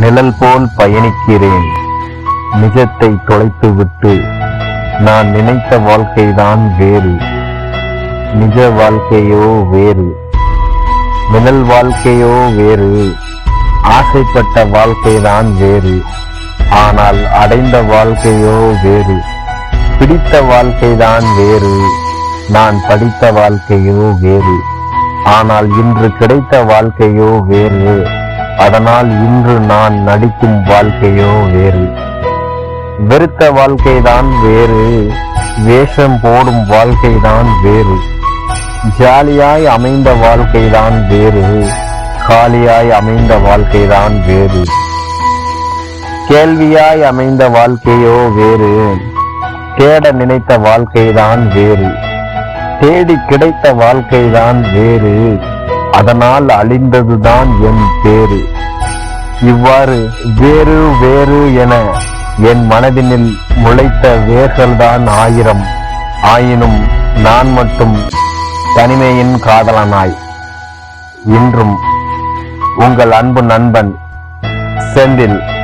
நிழல் போல் பயணிக்கிறேன். நிஜத்தை தொலைத்துவிட்டு நான் நினைத்த வாழ்க்கைதான் வேறு. நிஜ வாழ்க்கையோ வேறு. நிழல் வாழ்க்கையோ வேறு. ஆசைப்பட்ட வாழ்க்கைதான் வேறு. ஆனால் அடைந்த வாழ்க்கையோ வேறு. பிடித்த வாழ்க்கைதான் வேறு. நான் படித்த வாழ்க்கையோ வேறு. ஆனால் இன்று கிடைத்த வாழ்க்கையோ வேறு. அதனால் இன்று நான் நடிக்கும் வாழ்க்கையோ வேறு. வெறுத்த வாழ்க்கைதான் வேறு வேஷம் போடும் வாழ்க்கைதான் வேறு. ஜாலியாய் அமைந்த வாழ்க்கைதான் வேறு காலியாய் அமைந்த வாழ்க்கைதான் வேறு. கேள்வியாய் அமைந்த வாழ்க்கையோ வேறு தேட நினைத்த வாழ்க்கைதான் வேறு. தேடி கிடைத்த வாழ்க்கைதான் வேறு. அதனால் அழிந்ததுதான் என் பேரு இவ்வாறு வேறு வேறு என என் மனதினில் முளைத்த வேர்கள்தான் ஆயிரம். ஆயினும் நான் மட்டும் தனிமையின் காதலனாய். இன்றும் உங்கள் அன்பு நண்பன் செந்தில்.